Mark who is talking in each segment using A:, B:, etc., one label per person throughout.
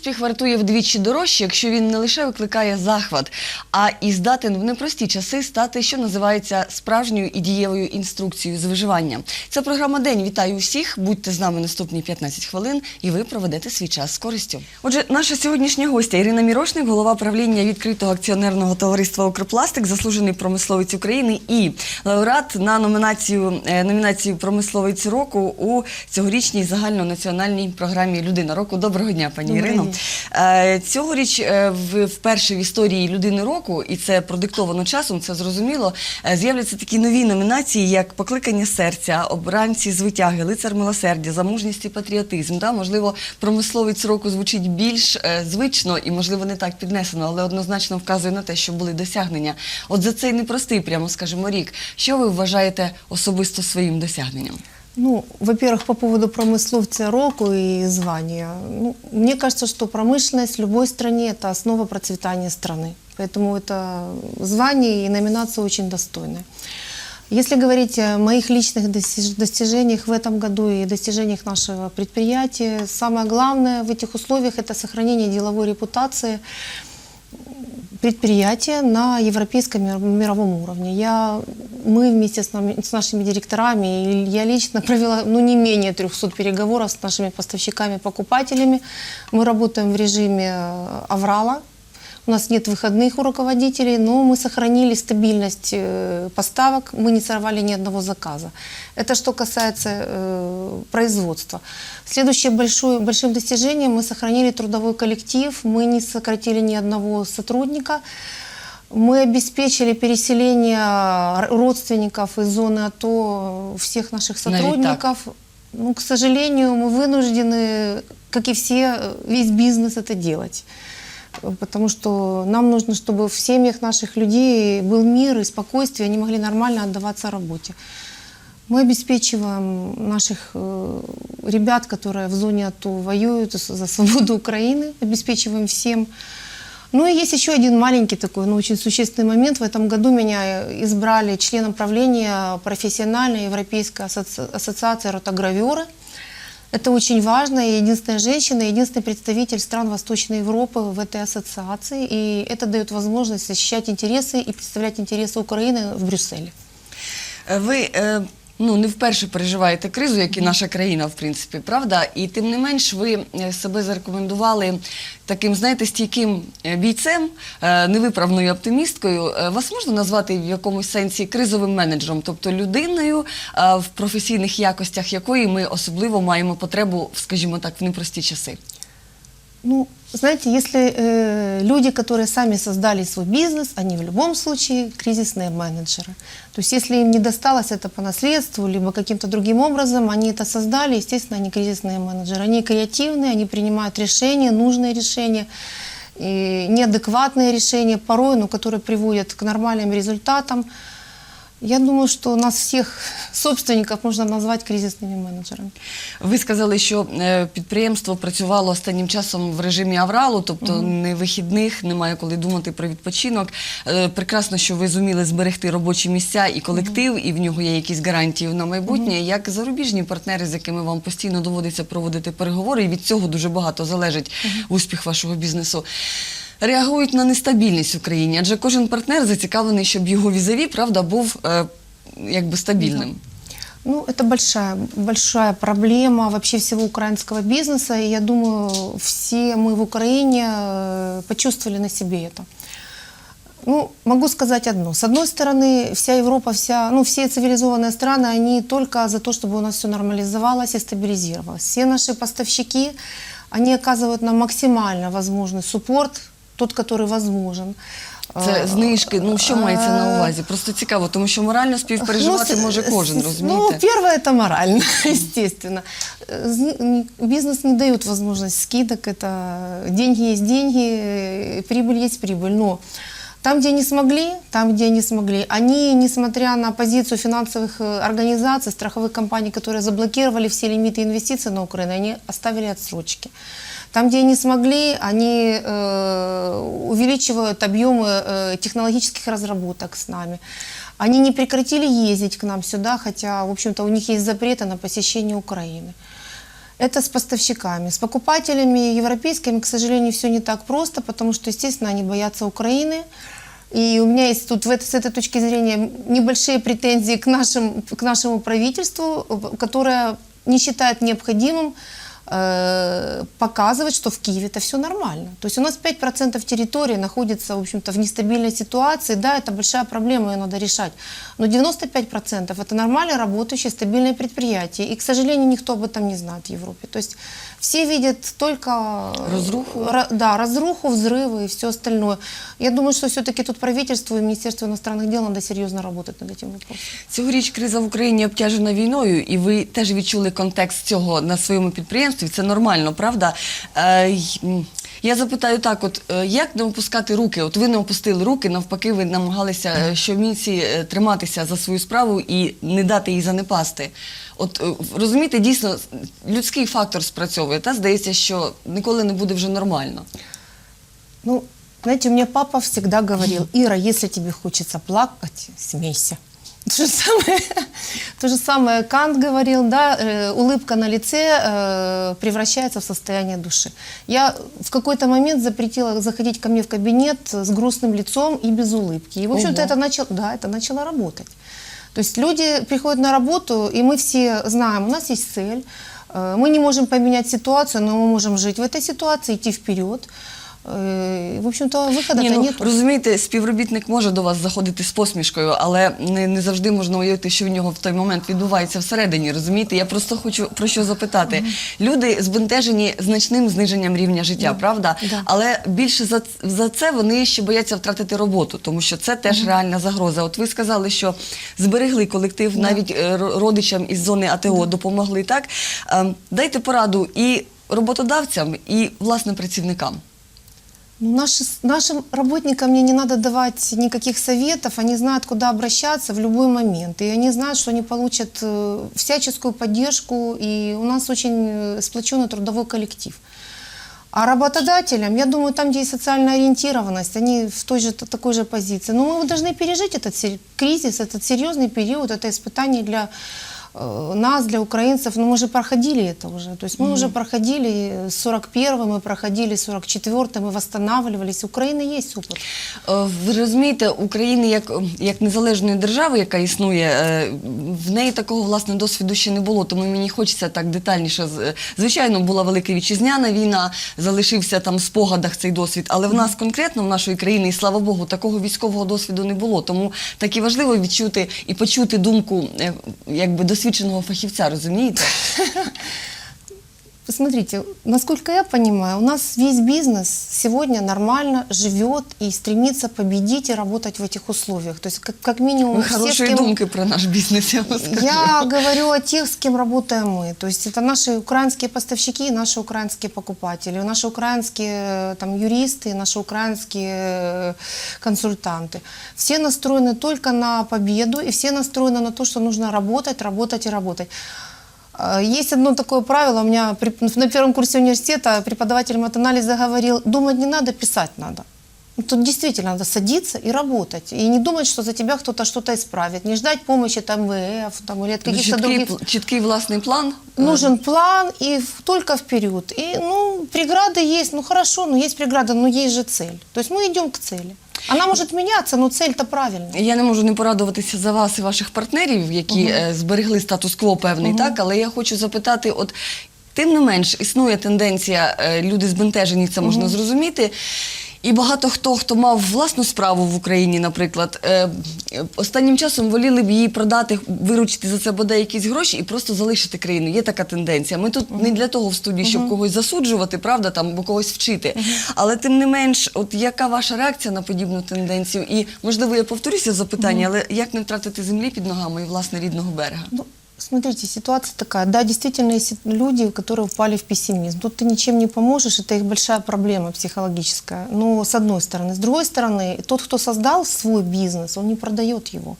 A: Успіх вартує вдвічі дорожче, якщо він не лише викликає захват, а і здатен в непрості часи стати, що називається справжньою і дієвою інструкцією з виживання. Це програма День. Вітаю усіх. Будьте з нами наступні 15 хвилин, і ви проведете свій час з користю. Отже, наша сьогоднішня гостя Ірина Мірошник, голова правління відкритого акціонерного товариства Укрпластик, заслужений промисловець України і лауреат на номінацію е, номінацію промисловець року у цьогорічній загальнонаціональній програмі Людина року. Доброго дня, пані Ірино. Е, Цьогоріч е, вперше в історії людини року, і це продиктовано часом, це зрозуміло. е, З'являться такі нові номінації, як покликання серця, обранці з витяги, лицар милосердя, за мужність і патріотизм. Да? Можливо, промисловець року звучить більш звично і, можливо, не так піднесено, але однозначно вказує на те, що були досягнення. От за цей непростий, прямо скажімо, рік. Що ви вважаєте особисто своїм досягненням?
B: Ну, во-первых, по поводу промысловца року и звания. Ну, мне кажется, что промышленность в любой стране – это основа процветания страны. Поэтому это звание и номинация очень достойная. Если говорить о моих личных достиж- достижениях в этом году и достижениях нашего предприятия, самое главное в этих условиях – это сохранение деловой репутации предприятия на европейском мир- мировом уровне. Я, мы вместе с, нами, с нашими директорами, и я лично провела ну, не менее 300 переговоров с нашими поставщиками, покупателями. Мы работаем в режиме э, аврала. У нас нет выходных у руководителей, но мы сохранили стабильность э, поставок, мы не сорвали ни одного заказа. Это что касается э, производства. Следующее большое, большим достижением мы сохранили трудовой коллектив, мы не сократили ни одного сотрудника. Мы обеспечили переселение родственников из зоны АТО всех наших
A: так.
B: сотрудников. Ну, к сожалению, мы вынуждены, как и все, весь бизнес это делать. Потому что нам нужно, чтобы в семьях наших людей был мир и спокойствие, они могли нормально отдаваться работе. Мы обеспечиваем наших э, ребят, которые в зоне АТО воюют за за свободу Украины, обеспечиваем всем. Ну и есть еще один маленький такой, но очень существенный момент. В этом году меня избрали членом правления профессиональной Европейской асоци- ассоциации ротогравюры. Это очень важно. Я единственная женщина, единственный представитель стран Восточной Европы в этой ассоциации. И это дает возможность защищать интересы и представлять интересы Украины в Брюсселе.
A: Е, Ви е, ну не вперше переживаєте кризу, як і наша країна, в принципі, правда? І тим не менш, ви е, себе зарекомендували таким, знаєте, стійким е, бійцем, е, невиправною оптимісткою. Вас можна назвати в якомусь сенсі кризовим менеджером, тобто людиною, в професійних якостях якої ми особливо маємо потребу, скажімо так, в непрості часи.
B: Ну, знаете, если э, люди, которые сами создали свой бизнес, они в любом случае кризисные менеджеры. То есть если им не досталось это по наследству, либо каким-то другим образом, они это создали, естественно, они кризисные менеджеры. Они креативные, они принимают решения, нужные решения, и неадекватные решения порой, но которые приводят к нормальным результатам. Я думаю, что нас всех собственников можно назвать кризисными менеджерами.
A: Ви сказали, що е, підприємство працювало останнім часом в режимі авралу, тобто не вихідних, немає коли думати про відпочинок. Е, Прекрасно, що ви зуміли зберегти робочі місця і колектив, і в нього є якісь гарантії на майбутнє. Як зарубіжні партнери, з якими вам постійно доводиться проводити переговори, і від цього дуже багато залежить успіх вашого бізнесу Реагують на нестабільність в Україні, адже кожен партнер зацікавлений, щоб його візаві, правда, був е, якби стабільним.
B: Ну, это большая, большая проблема вообще всего украинского бизнеса. И я думаю, все мы в Украине э, почувствовали на себе это. Ну, могу сказать одно. С одной стороны, вся Европа, вся, ну, все цивилизованные страны, они только за то, чтобы у нас все нормализовалось и стабилизировалось. Все наши поставщики, они оказывают нам максимально возможный суппорт, тот, который возможен.
A: Це
B: Э,
A: знижки. Ну що мається на
B: э,
A: увазі? Просто цікаво, тому що морально співпереживати
B: Ну,
A: може
B: с-
A: кожен,
B: с-
A: розумієте?
B: Ну, первое это морально, естественно. Э, зни- н- Бизнес не дает возможность скидок, это деньги есть деньги, э, прибыль есть прибыль. Но там, где не смогли, там, где не смогли, они, несмотря на позицию финансовых э, организаций, страховых компаний, которые заблокировали все лимиты инвестиций на Украину, они оставили отсрочки. Там, где не смогли, они э, увеличивают объемы э, технологических разработок с нами. Они не прекратили ездить к нам сюда, хотя, в общем-то, у них есть запреты на посещение Украины. Это с поставщиками. С покупателями европейскими, к сожалению, все не так просто, потому что, естественно, они боятся Украины. И у меня есть тут в этой- с этой точки зрения небольшие претензии к, нашим, к нашему правительству, которое не считает необходимым показывать, что в Киеве это все нормально. То есть у нас 5% территории находится, в общем-то, в нестабильной ситуации. Да, это большая проблема, ее надо решать. Но 95% это нормально работающее, стабильное предприятие. И, к сожалению, никто об этом не знает в Европе. То есть все видят только...
A: Разруху.
B: Ра- да, разруху, взрывы и все остальное. Я думаю, что все-таки тут правительству и Министерству иностранных дел надо серьезно работать над этим вопросом.
A: Цьогоріч криза в Україні обтяжена війною, і ви теж відчули контекст цього на своєму підприємстві. Це нормально, правда? Е, я запитаю так: от е, як не опускати руки? От ви не опустили руки, навпаки, ви намагалися е, щомісяці триматися за свою справу і не дати їй занепасти. От розумієте, дійсно людський фактор спрацьовує. Та здається, що ніколи не буде вже нормально.
B: Ну, знаете, у меня папа всегда говорил, Ира, если тебе хочется плакать, смейся. То же самое, то же самое Кант говорил, да, э, улыбка на лице э, превращается в состояние души. Я в какой-то момент запретила заходить ко мне в кабинет с грустным лицом и без улыбки. И, в общем-то,
A: Ого.
B: это начало, да, это начало работать. То есть люди приходят на работу, и мы все знаем, у нас есть цель, э, мы не можем поменять ситуацию, но мы можем жить в этой ситуации, идти вперед. Э, В общем-то, выхода-то
A: Ні, ну,
B: нет.
A: розумієте, співробітник може до вас заходити з посмішкою, але не, не завжди можна уявити, що в нього в той момент відбувається всередині. Розумієте? Я просто хочу про що запитати. Люди збентежені значним зниженням рівня життя, правда?
B: Да.
A: Але більше за, за це вони ще бояться втратити роботу, тому що це теж реальна загроза. От ви сказали, що зберегли колектив, навіть е, родичам із зони АТО допомогли. Так Ем, дайте пораду і роботодавцям, і власне працівникам.
B: Ну, наши, нашим работникам мне не надо давать никаких советов, они знают, куда обращаться в любой момент. И они знают, что они получат э, всяческую поддержку, и у нас очень э, сплоченный трудовой коллектив. А работодателям, я думаю, там, где есть социальная ориентированность, они в той же т- такой же позиции. Но мы должны пережить этот сер- кризис, этот серьезный период, это испытание для э, нас, для украинцев. Но мы же проходили это уже. То есть мы уже проходили с 41-м, мы проходили с 44-м, мы восстанавливались. У Украины есть опыт.
A: Е, Ви розумієте, України як, як незалежної держави, яка існує, е, в неї такого власне досвіду ще не було, тому мені хочеться так детальніше. з- Звичайно, була велика вітчизняна війна, залишився там в спогадах цей досвід, але в нас конкретно в нашої країни, і слава Богу, такого військового досвіду не було. Тому так і важливо відчути і почути думку е, якби досвідченого фахівця, розумієте?
B: Посмотрите, насколько я понимаю, у нас весь бизнес сегодня нормально живет и стремится победить и работать в этих условиях. То есть как, как минимум
A: Ви
B: все, с
A: хорошої
B: кем-
A: думки про наш бізнес. Я вам скажу.
B: Я говорю о тех, с кем работаем мы. То есть это наши украинские поставщики и наши украинские покупатели, наши украинские э, там, юристы, наши украинские э, консультанты. Все настроены только на победу и все настроены на то, что нужно работать, работать и работать. Есть одно такое правило, у меня на первом курсе университета преподаватель матанализа говорил, думать не надо, писать надо. Тут действительно надо садиться и работать. И не думать, что за тебя кто-то что-то исправит. Не ждать помощи там МВФ там, или от каких-то других.
A: чіткий власний план.
B: Нужен план и только вперед. И, ну, преграды есть, ну хорошо, но есть преграда, но есть же цель. То есть мы идем к цели. Вона може мінятися, але цель-то правильна.
A: Я не можу не порадуватися за вас і ваших партнерів, які е, зберегли статус-кво певний, так але я хочу запитати, от. Тим не менш, існує тенденція, е, люди збентежені, це можна зрозуміти. І багато хто, хто мав власну справу в Україні, наприклад, е, останнім часом воліли б її продати, виручити за це бодай якісь гроші і просто залишити країну. Є така тенденція. Ми тут не для того в студії, щоб когось засуджувати, правда, там або когось вчити. Але тим не менш, от яка ваша реакція на подібну тенденцію? І можливо, я повторюся в запитанні, але як не втратити землі під ногами і власне рідного берега?
B: Ну, смотрите, ситуация такая. Да, действительно, есть люди, которые впали в пессимизм. Тут ты ничем не поможешь, это их большая проблема психологическая. Но с одной стороны. С другой стороны, тот, кто создал свой бизнес, он не продает его.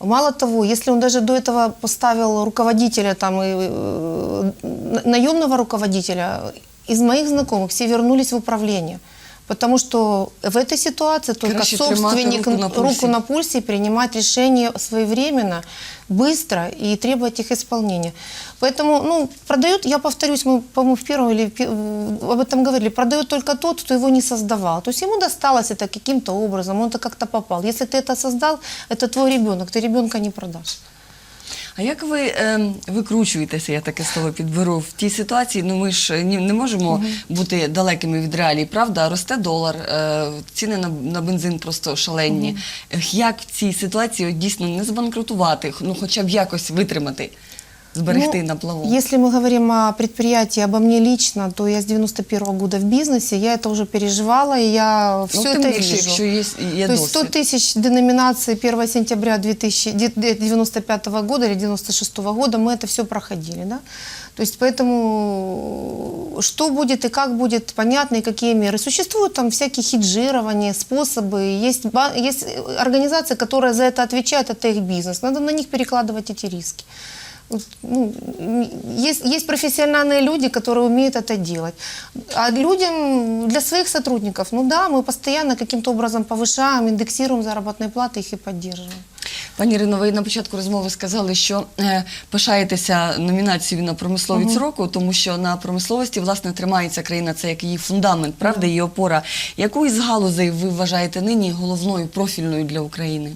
B: Мало того, если он даже до этого поставил руководителя, там, и, э, наемного руководителя, из моих знакомых все вернулись в управление. Потому что в этой ситуации только
A: Короче, тримати
B: собственник
A: руку на пульсе.
B: руку на пульсе и принимать решения своевременно, быстро и требовать их исполнения. Поэтому, ну, продают, я повторюсь, мы, по-моему, в первом или в пе- в- об этом говорили, продает только тот, кто его не создавал. То есть ему досталось это каким-то образом, он-то как-то попал. Если ты это создал, это твой ребенок, ты ребенка не продашь.
A: А як ви е, викручуєтеся, я таке слово підберу, в тій ситуації? Ну ми ж не можемо бути далекими від реалій, правда? Росте долар, е, ціни на, на бензин просто шалені. Як в цій ситуації от, дійсно не збанкрутувати, ну хоча б якось витримати, зберегти
B: Ну,
A: на плаву?
B: Если мы говорим о предприятии, обо мне лично, то я с 91 года в бизнесе, я это уже переживала, и я все
A: ну, тим
B: это
A: більше,
B: вижу.
A: якщо є, є
B: То есть 100
A: досвід.
B: тысяч деноминаций 1 сентября 1995 года или 96 года мы это все проходили. Да? То есть поэтому что будет и как будет, понятно, и какие меры. Существуют там всякие хеджирования, способы. Есть, ба- есть организации, которые за это отвечают, это их бизнес. Надо на них перекладывать эти риски. Вот, ну, м, есть, есть профессиональные люди, которые умеют это делать. А людям, для своих сотрудников, ну да, мы постоянно каким-то образом повышаем, индексируем заработные платы, их и поддерживаем.
A: Пані Ірино, ви на початку розмови сказали, що е, пишаєтеся номінацією на промисловість року, тому що на промисловості власне тримається країна, це як її фундамент, правда, її опора. Яку із галузей ви вважаєте нині головною профільною для України?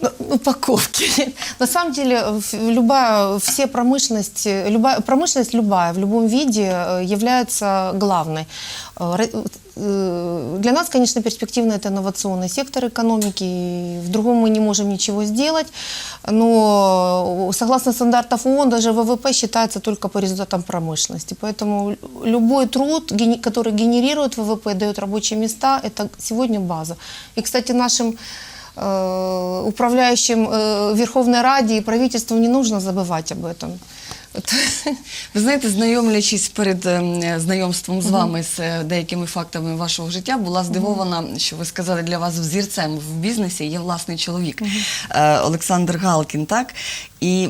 B: Ну, Упаковки. На самом деле, любая, все промышленность, любая, промышленность любая, в любом виде э, является главной. Э, э, Для нас, конечно, перспективно это инновационный сектор экономики. В другом мы не можем ничего сделать. Но согласно стандартам ООН, даже ВВП считается только по результатам промышленности. Поэтому любой труд, который генерирует ВВП, дает рабочие места, это сегодня база. И, кстати, нашим управляющим э, Верховной Раде и правительству не нужно забывать об этом. Это-
A: Ви знаєте, знайомлячись перед ем, е, знайомством з вами з е, деякими фактами вашого життя, була здивована, що ви сказали для вас взірцем в бізнесі є власний чоловік е, Олександр Галкін, так? І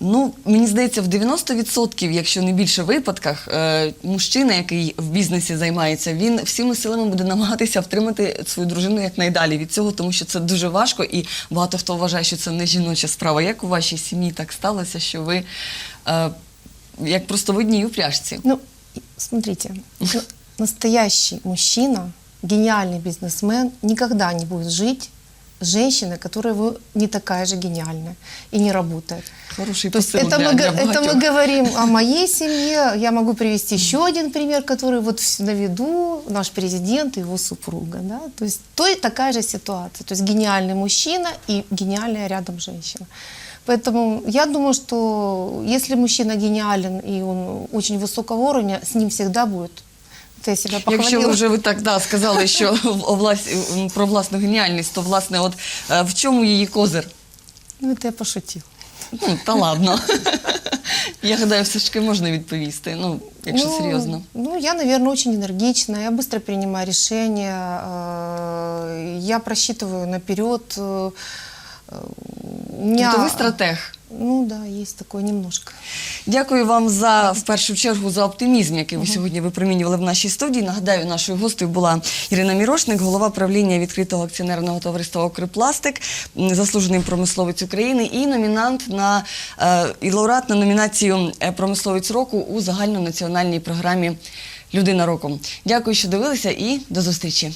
A: ну, мені здається, в 90%, якщо не більше випадках, е, мужчина, який в бізнесі займається, він всіми силами буде намагатися втримати свою дружину якнайдалі від цього, тому що це дуже важко, і багато хто вважає, що це не жіноча справа. Як у вашій сім'ї так сталося, що ви е, як просто в одній упряжці?
B: Ну, смотрите, настоящий мужчина, гениальный бизнесмен никогда не будет жить с женщиной, которая его не такая же гениальная и не работает.
A: Хороший
B: То есть
A: посыл
B: это,
A: для,
B: мы,
A: для
B: го- это
A: багатьох.
B: мы говорим о моей семье. Я могу привести еще один пример, который вот вс- на виду наш президент и его супруга. Да? То есть то, такая же ситуация. То есть гениальный мужчина и гениальная рядом женщина. Поэтому я думаю, что если мужчина гениален и он очень высокого уровня, с ним всегда будет. Это я себя похвалила.
A: Якщо вже ви так да, сказали, що в- о влас- м, про власну геніальність, то власне, от е, в чому її козир?
B: Ну, это я пошутил.
A: Ну, та ладно. Я гадаю, все ж таки можна відповісти, ну, якщо
B: Ну,
A: серйозно.
B: Ну, я, наверное, очень энергичная, я быстро принимаю решения, э, я просчитываю наперед. меня-
A: Тобто ви стратег.
B: Ну да, есть такое немножко.
A: Дякую вам за в першу чергу за оптимізм, який ви сьогодні випромінювали в нашій студії. Нагадаю, нашою гостею була Ірина Мірошник, голова правління відкритого акціонерного товариства Окрипластик, заслужений промисловець України і номінант на е, і лауреат на номінацію е, Промисловець року у загальнонаціональній програмі Людина року. Дякую, що дивилися, і до зустрічі.